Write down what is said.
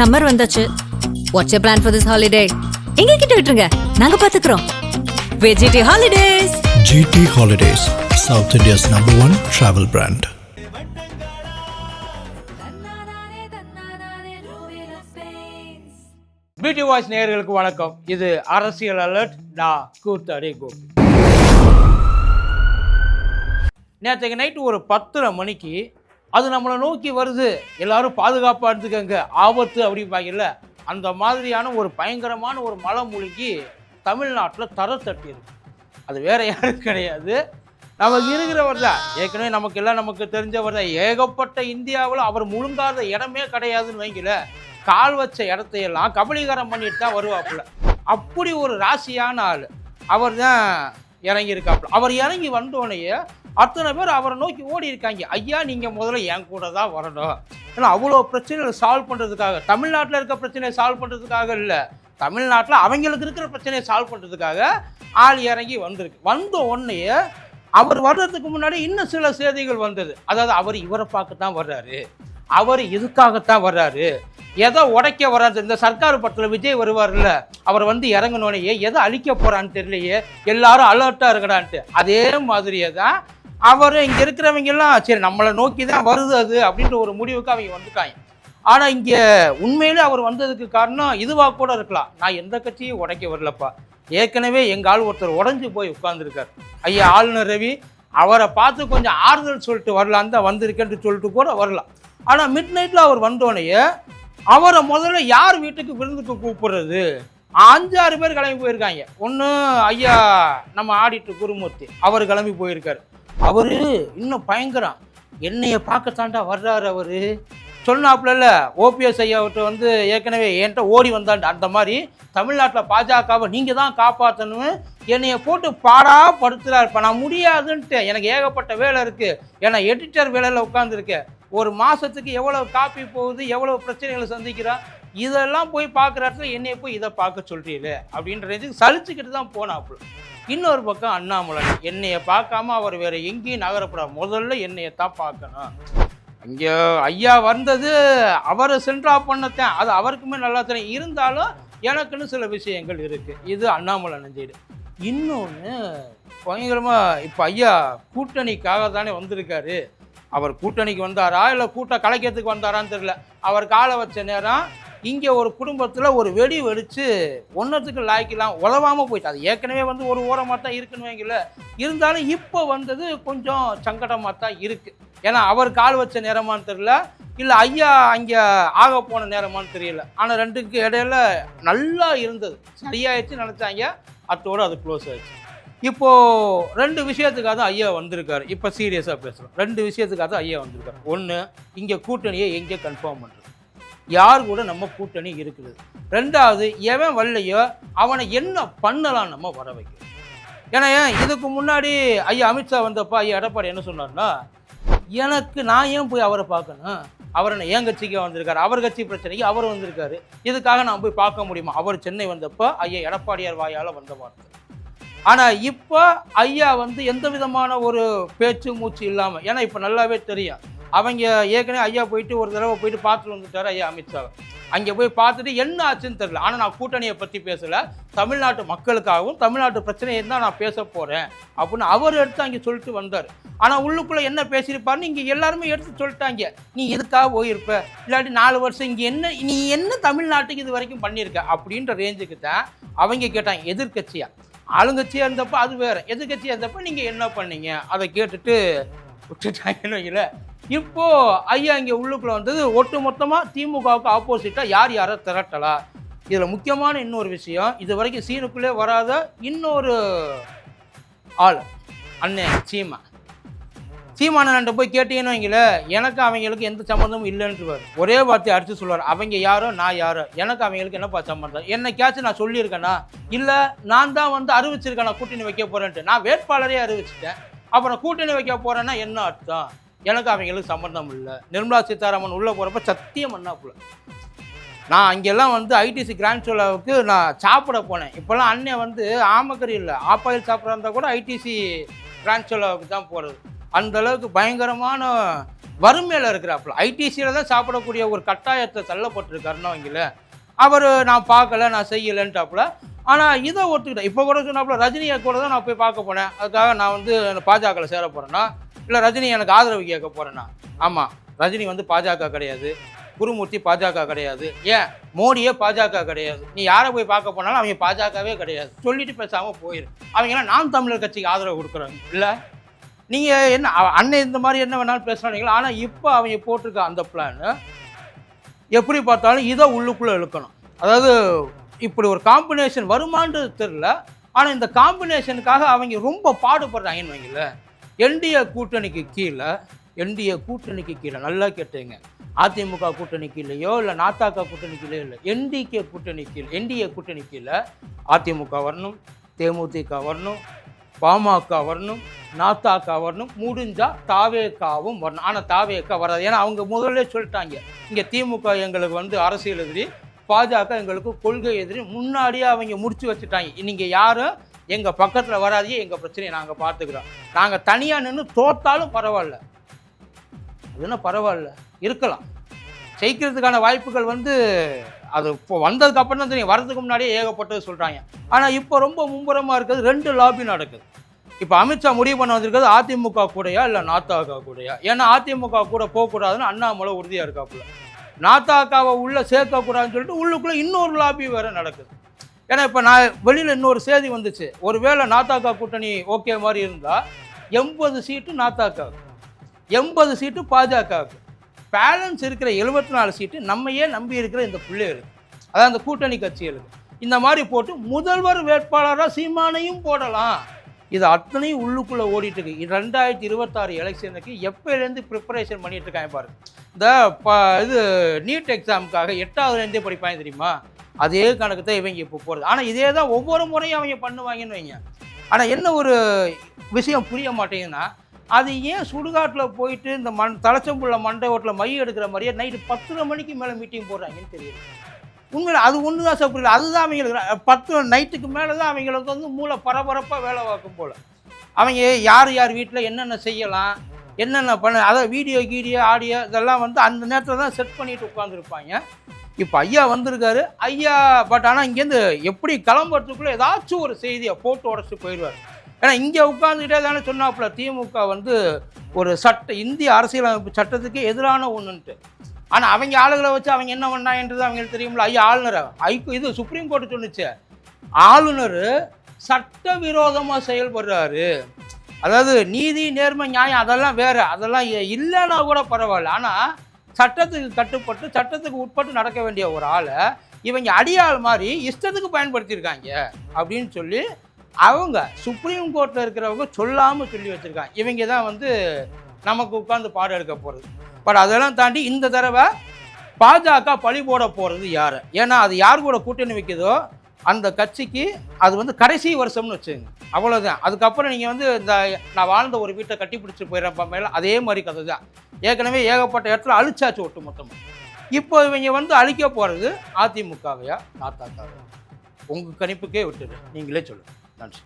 Summer வந்தாச்சு. What's you plan for this holiday எங்க கிட்ட விட்டுருங்க. நாங்க பாத்துக்கிறோம். வெஜிடி holidays GT Holidays, South India's number one travel brand. பியூட்டி வாய்ஸ் நேயர்களுக்கு வணக்கம். இது அரசியல் அலர்ட் நான் கூத்தடி கோபி நேற்றுக்கு நைட்டு ஒரு பத்தரை மணிக்கு அது நம்மளை நோக்கி வருது. எல்லாரும் பாதுகாப்பாக இருந்துக்கங்க. ஆபத்து அப்படிம்பாங்கல்ல அந்த மாதிரியான ஒரு பயங்கரமான ஒரு மலை மூழ்கி தமிழ்நாட்டில் தர தட்டியிருக்கு. அது வேற யாரும் கிடையாது. நமக்கு இருக்கிறவர் தான். ஏற்கனவே நமக்கு எல்லாம் நமக்கு தெரிஞ்சவர் தான். ஏகப்பட்ட இந்தியாவில் அவர் முழுங்காத இடமே கிடையாதுன்னு வைங்கள. கால் வச்ச இடத்தையெல்லாம் கபலீகரம் பண்ணிட்டு தான் வருவாப்புல. அப்படி ஒரு ராசியான ஆள். அவர் தான் இறங்கி இருக்காப்புல அவர் இறங்கி வந்தோடனேயே அத்தனை பேர் அவரை நோக்கி ஓடி இருக்காங்க. ஐயா நீங்கள் முதல்ல என் கூட தான் வரணும். ஏன்னா அவ்வளோ பிரச்சனைகளை சால்வ் பண்ணுறதுக்காக தமிழ்நாட்டில் இருக்க பிரச்சனையை சால்வ் பண்ணுறதுக்காக இல்லை. தமிழ்நாட்டில் அவங்களுக்கு இருக்கிற பிரச்சனையை சால்வ் பண்ணுறதுக்காக ஆள் இறங்கி வந்திருக்கு. வந்த உடனேயே அவர் வர்றதுக்கு முன்னாடி இன்னும் சில செய்திகள் வந்தது. அதாவது அவர் இவரை பார்க்க தான் வர்றாரு. அவர் இதுக்காகத்தான் வர்றாரு. எதை உடைக்க வர்றாரு? இந்த சர்க்கார் படத்தில் விஜய் வருவார்ல அவர் வந்து இறங்கினோடனே எதை அழிக்க போகிறான்னு தெரியலையே எல்லாரும் அலர்ட்டாக இருக்கடான்ட்டு அதே மாதிரியே தான் அவர் இங்கே இருக்கிறவங்க எல்லாம் சரி நம்மளை நோக்கி தான் வருது அது அப்படின்ற ஒரு முடிவுக்கு அவங்க வந்துட்டாங்க. ஆனால் இங்கே உண்மையிலே அவர் வந்ததுக்கு காரணம் இதுவாக கூட இருக்கலாம். நான் எந்த கட்சியும் உடைக்க வரலப்பா. ஏற்கனவே எங்கள் ஆள் ஒருத்தர் உடஞ்சி போய் உட்காந்துருக்கார் ஐயா ஆளுநர் ரவி அவரை பார்த்து கொஞ்சம் ஆறுதல் சொல்லிட்டு வரலான்னு தான் வந்திருக்கேன்ட்டு சொல்லிட்டு கூட வரலாம். ஆனால் மிட் நைட்டில் அவர் வந்தோடனே அவரை முதல்ல யார் வீட்டுக்கு விருந்துக்கு கூப்பிடுறது? அஞ்சாறு பேர் கிளம்பி போயிருக்காங்க. ஒன்று ஐயா நம்ம ஆடிட்டு குருமூர்த்தி அவர் கிளம்பி போயிருக்காரு. அவரு இன்னும் பயங்கரம். என்னைய பார்க்கத்தாண்டா வர்றாரு அவரு. சொன்னாப்புல ஓபிஎஸ் ஐயாவிட்ட வந்து ஏற்கனவே என்கிட்ட ஓடி வந்தாண்டு. அந்த மாதிரி தமிழ்நாட்டில் பாஜகவை நீங்கள் தான் காப்பாற்றணும் என்னைய போட்டு பாடா படுத்துறாரு. இப்போ நான் முடியாதுன்ட்டு எனக்கு ஏகப்பட்ட வேலை இருக்குது ஏன்னா எடிட்டர் வேலையில் உட்காந்துருக்கேன் ஒரு மாதத்துக்கு எவ்வளோ காப்பி போகுது எவ்வளோ பிரச்சனைகளை சந்திக்கிறான் இதெல்லாம் போய் பார்க்குற இடத்துல என்னைய போய் இதை பார்க்க சொல்கிறீங்களே அப்படின்றது சலிச்சுக்கிட்டு தான் போனாப்புல. இன்னொரு பக்கம் அண்ணாமலை என்னைய பார்க்காம அவர் வேற எங்கேயும் நகரப்படாது முதல்ல என்னைய தான் பார்க்கணும். இங்கே ஐயா வந்தது அவரை சென்ட்ரா பண்ணத்தேன். அது அவருக்குமே நல்லா தெரியும். இருந்தாலும் எனக்குன்னு சில விஷயங்கள் இருக்குது இது அண்ணாமலை நஞ்சைடு. இன்னொன்று பயங்கரமாக இப்போ ஐயா கூட்டணிக்காக தானே வந்திருக்காரு. அவர் கூட்டணிக்கு வந்தாரா? இல்லை கூட்டம் கலைக்கிறதுக்கு வந்தாரான்னு தெரியல. அவர் காலை வச்ச நேரம் இங்கே ஒரு குடும்பத்தில் ஒரு வெடி வெடித்து ஒன்றத்துக்கு லாய்க்கலாம் உழவாமல் போயிட்டு அது ஏற்கனவே வந்து ஒரு ஓரமாக தான் இருக்குன்னு வைங்கல இருந்தாலும் இப்போ வந்தது கொஞ்சம் சங்கடமாக தான் இருக்குது ஏன்னா அவர் கால் வச்ச நேரமான்னு தெரியல இல்லை ஐயா அங்கே ஆக போன நேரமான்னு தெரியல. ஆனால் ரெண்டுக்கு இடையில நல்லா இருந்தது. சரியாயிடுச்சு நினச்சாங்க. அத்தோடு அது க்ளோஸ் ஆயிடுச்சு. இப்போது ரெண்டு விஷயத்துக்காக தான் ஐயா வந்திருக்காரு. இப்போ சீரியஸாக பேசுகிறோம் ரெண்டு விஷயத்துக்காக தான் ஐயா வந்திருக்காரு. ஒன்று இங்கே கூட்டணியை எங்கே கன்ஃபார்ம் பண்ணுறது யார் கூட நம்ம கூட்டணி இருக்குது? ரெண்டாவது எவன் வரலையோ அவனை என்ன பண்ணலாம் நம்ம வர வைக்கிறோம் ஏன்னா ஏன் இதுக்கு முன்னாடி ஐயா அமித்ஷா வந்தப்போ ஐயா எடப்பாடி என்ன சொன்னார்னா எனக்கு நான் ஏன் போய் அவரை பார்க்கணும்? அவர் என்ன என் கட்சிக்கு வந்திருக்காரு. அவர் கட்சி பிரச்சனைக்கு அவர் வந்திருக்காரு. இதுக்காக நான் போய் பார்க்க முடியுமா? அவர் சென்னை வந்தப்போ ஐயா எடப்பாடியார் வாயால் வந்த வார்த்தை. ஆனால் இப்போ ஐயா வந்து எந்த விதமான ஒரு பேச்சு மூச்சு இல்லாமல் ஏன்னா இப்போ நல்லாவே தெரியும். அவங்க ஏற்கனவே ஐயா போயிட்டு ஒரு தடவை போயிட்டு பார்த்துட்டு வந்துட்டார் ஐயா அமித்ஷாவை அங்கே போய் பார்த்துட்டு என்ன ஆச்சுன்னு தெரியல. ஆனால் நான் கூட்டணியை பற்றி பேசலை. தமிழ்நாட்டு மக்களுக்காகவும் தமிழ்நாட்டு பிரச்சனையை தான் நான் பேச போகிறேன் அப்படின்னு அவர் எடுத்து அங்கே சொல்லிட்டு வந்தார். ஆனால் உள்ளுக்குள்ளே என்ன பேசியிருப்பாருன்னு இங்கே எல்லாருமே எடுத்து சொல்லிட்டாங்க. நீ எதுக்காக போயிருப்ப? இல்லாட்டி நாலு வருஷம் இங்கே என்ன நீ என்ன தமிழ்நாட்டுக்கு இது வரைக்கும் பண்ணியிருக்க அப்படின்ற ரேஞ்சுக்கு தான் அவங்க கேட்டாங்க. எதிர்கட்சியாக ஆளுங்கட்சியாக இருந்தப்போ அது வேறு. எதிர்க்கட்சியாக இருந்தப்போ நீங்கள் என்ன பண்ணீங்க? அதை கேட்டுட்டு விட்டுட்டாங்கன்னு வைக்கல இப்போ ஐயா இங்கே உள்ளுக்குள்ள வந்தது ஒட்டு மொத்தமாக திமுகவுக்கு ஆப்போசிட்டாக யார் யாரை திரட்டலா? இதில் முக்கியமான இன்னொரு விஷயம் இது வரைக்கும் சீனுக்குள்ளே வராத இன்னொரு ஆள் அண்ணே சீமா. சீமானன்ட்ட போய் கேட்டீங்கன்னு வைங்கள எனக்கு அவங்களுக்கு எந்த சம்மந்தமும் இல்லைன்றவர். ஒரே வார்த்தை அடித்து சொல்லுவார் அவங்க யாரோ நான் யாரோ. எனக்கு அவங்களுக்கு என்னப்பா சம்மந்தம்? என்னைக்காச்சும் நான் சொல்லியிருக்கேனா? இல்லை நான் தான் வந்து அறிவிச்சிருக்கேன் நான் கூட்டணி வைக்க போகிறேன்ட்டு நான் வேட்பாளரே அறிவிச்சிட்டேன். அப்புறம் கூட்டணி வைக்க போகிறேன்னா என்ன அர்த்தம்? எனக்கு அவங்களுக்கு சம்மந்தம் இல்லை. நிர்மலா சீதாராமன் உள்ளே போகிறப்ப சத்தியம் பண்ணாப்புல நான் அங்கெல்லாம் வந்து ஐடிசி கிராண்ட் சோலாவுக்கு நான் சாப்பிட போனேன். இப்போல்லாம் அண்ணன் வந்து ஆமக்கறி இல்லை. ஆப்பாயில் சாப்பிட்றா இருந்தால் கூட ஐடிசி கிராண்ட் சோலாவுக்கு தான் போகிறது அந்த அளவுக்கு பயங்கரமான வறுமையில் இருக்கிறாப்புல. ஐடிசியில் தான் சாப்பிடக்கூடிய ஒரு கட்டாயத்தை தள்ளப்பட்டிருக்காருன்னு அவங்கள அவர் நான் பார்க்கல நான் செய்யலைன்ட்டாப்புல. ஆனால் இதை ஒத்துக்கிட்டேன். இப்போ கூட சொன்னாப்புல ரஜினியை கூட தான் நான் போய் பார்க்க போனேன். அதுக்காக நான் வந்து பாஜகவில் சேர போகிறேன்னா இல்லை ரஜினி எனக்கு ஆதரவு கேட்க போகிறேன்னா ஆமாம் ரஜினி வந்து பாஜக கிடையாது. குருமூர்த்தி பாஜக கிடையாது. ஏன்? மோடியே பாஜக கிடையாது. நீ யாரை போய் பார்க்க போனாலும் அவங்க பாஜகவே கிடையாது. சொல்லிட்டு பேசாமல் போயிரு. அவங்கெல்லாம் நாம் தமிழர் கட்சிக்கு ஆதரவு கொடுக்குறாங்க. இல்லை? நீங்கள் என்ன அவ- அண்ணன் இந்த மாதிரி என்ன வேணாலும் பேசுகிறாங்களா ஆனால் இப்போ அவங்க போட்டிருக்க அந்த பிளான் எப்படி பார்த்தாலும் இதை உள்ளுக்குள்ளே இழுக்கணும். அதாவது இப்படி ஒரு காம்பினேஷன் வருமானது தெரில ஆனால் இந்த காம்பினேஷனுக்காக அவங்க ரொம்ப பாடுபடுறாங்கன்னு வைங்களேன். என்டிஏ கூட்டணிக்கு கீழே என்டிஏ கூட்டணிக்கு கீழே நல்லா கேட்டுங்க. அதிமுக கூட்டணி கீழேயோ இல்லை நாத்தாக்கா கூட்டணி கீழே இல்லை என்டிகே கூட்டணி கீழே என்டிஏ கூட்டணி கீழே அதிமுக வரணும் தேமுதிக வரணும் பாமக வரணும் நாத்தாக்கா வரணும் முடிஞ்சால் தாவேக்காவும் வரணும். ஆனால் தாவேக்கா வராது. ஏன்னா அவங்க முதல்ல சொல்லிட்டாங்க. இங்கே திமுக எங்களுக்கு வந்து அரசியல் எதிரி பாஜக எங்களுக்கு கொள்கை எதிரி. முன்னாடியே அவங்க முடிச்சு வச்சுட்டாங்க. நீங்கள் யாரும் எங்கள் பக்கத்தில் வராதையே எங்கள் பிரச்சனையை நாங்கள் பார்த்துக்கிறோம். நாங்கள் தனியாக நின்று தோத்தாலும் பரவாயில்ல. அது பரவாயில்ல? இருக்கலாம். ஜெயிக்கிறதுக்கான வாய்ப்புகள் வந்து அது இப்போ வந்ததுக்கு அப்புறம் தான் தெரியும். வரதுக்கு முன்னாடியே ஏகப்பட்டது சொல்கிறாங்க ஆனால் இப்போ ரொம்ப மும்புறமாக இருக்கிறது ரெண்டு லாபி நடக்குது. இப்போ அமித்ஷா முடிவு பண்ண வந்திருக்கிறது அதிமுக கூடயா இல்லை நாத்தாக்கா கூடயா? ஏன்னா அதிமுக கூட போகக்கூடாதுன்னு அண்ணாமலை உறுதியாக இருக்காப்புல. நாத்தாக்காவை உள்ளே சேர்க்கக்கூடாதுன்னு சொல்லிட்டு உள்ளுக்குள்ளே இன்னொரு லாபி வேறு நடக்குது. ஏன்னா இப்போ நான் வெளியில் இன்னொரு செய்தி வந்துச்சு. ஒருவேளை நாத்தாக்கா கூட்டணி ஓகே மாதிரி இருந்தால் எண்பது சீட்டு நாத்தாக்காவுக்கு எண்பது சீட்டு பாஜகவுக்கு. பேலன்ஸ் இருக்கிற எழுபத்தி நாலு சீட்டு நம்மையே நம்பி இருக்கிற இந்த பிள்ளைகளுக்கு. அதாவது அந்த கூட்டணி கட்சிகளுக்கு. இந்த மாதிரி போட்டு முதல்வர் வேட்பாளராக சீமானையும் போடலாம். இது அத்தனையும் உள்ளுக்குள்ளே ஓடிட்டுருக்கு. இது ரெண்டாயிரத்தி இருபத்தாறு எலெக்ஷனுக்கு எப்போலேருந்து ப்ரிப்பரேஷன் பண்ணிட்டு இருக்காங்க பாருங்க இந்த ப இது நீட் எக்ஸாமுக்காக எட்டாவதுலேருந்தே படிப்பாங்க தெரியுமா? அதே கணக்கு தான் இவங்க இப்போ போகிறது ஆனால் இதே தான் ஒவ்வொரு முறையும் அவங்க பண்ணுவாங்கன்னு வைங்க. ஆனால் என்ன ஒரு விஷயம் புரிய மாட்டேங்குதுன்னா அது ஏன் சுடுகாட்டில் போயிட்டு இந்த மண் தலைச்சம்புள்ள மண்டை ஓட்டில் மை எடுக்கிற மாதிரியே நைட்டு பத்தரை மணிக்கு மேலே மீட்டிங் போடுறாங்கன்னு தெரியல. உண்மையில் அது ஒன்று தான் சார் புரியல. அதுதான் அவங்களுக்கு பத்து நைட்டுக்கு மேலே தான் அவங்களுக்கு வந்து மூளை பரபரப்பாக வேலை பார்க்கும் போல். அவங்க யார் யார் வீட்டில் என்னென்ன செய்யலாம் என்னென்ன பண்ண அதான் வீடியோ கீடியோ ஆடியோ இதெல்லாம் வந்து அந்த நேரத்தில் தான் செட் பண்ணிட்டு உட்காந்துருப்பாங்க இப்போ ஐயா வந்திருக்காரு. ஐயா பட் ஆனால் இங்கேருந்து எப்படி கிளம்புறதுக்குள்ளே ஏதாச்சும் ஒரு செய்தியை போட்டு உடச்சிட்டு போயிடுவார். ஏன்னா இங்கே உட்காந்துக்கிட்டே தானே சொன்னாப்புல திமுக வந்து ஒரு சட்ட இந்திய அரசியலமைப்பு சட்டத்துக்கு எதிரான ஒன்றுன்ட்டு ஆனால் அவங்க ஆளுகளை வச்சு அவங்க என்ன பண்ணாங்கன்றது அவங்களுக்கு தெரியும்ல? ஐயா ஆளுநர்? ஐக்கு இது சுப்ரீம் கோர்ட்டு சொன்னுச்சு. ஆளுநர் சட்டவிரோதமாக செயல்படுறாரு. அதாவது நீதி நேர்மை நியாயம் அதெல்லாம் வேறு. அதெல்லாம் இல்லைன்னா கூட பரவாயில்ல. ஆனால் சட்டத்துக்கு கட்டுப்பட்டு சட்டத்துக்கு உட்பட்டு நடக்க வேண்டிய ஒரு ஆளை இவங்க அடியாள் மாதிரி இஷ்டத்துக்கு பயன்படுத்தியிருக்காங்க அப்படின்னு சொல்லி அவங்க சுப்ரீம் கோர்ட்டில் இருக்கிறவங்க சொல்லாமல் சொல்லி வச்சுருக்காங்க. இவங்க தான் வந்து நமக்கு உட்காந்து பாடம் எடுக்க போகிறது பட் அதெல்லாம் தாண்டி இந்த தடவை பாஜக பழி போட போகிறது யார்? ஏன்னா அது யார் கூட கூட்டணி வைக்குதோ அந்த கட்சிக்கு அது வந்து கடைசி வருஷம்னு வச்சுங்க. அவ்வளோதான் அதுக்கப்புறம் நீங்கள் வந்து இந்த நான் வாழ்ந்த ஒரு வீட்டை கட்டி பிடிச்சி போயிடறப்ப மேலே அதே மாதிரி கதை தான். ஏற்கனவே ஏகப்பட்ட இடத்துல அழிச்சாச்சு ஒட்டு மொத்தமாக இப்போ இவங்க வந்து அழிக்க போகிறது அதிமுகவையா நாத்தாக்காவையா? உங்கள் கணிப்புக்கே விட்டுடு. நீங்களே சொல்லுங்கள் நன்றி.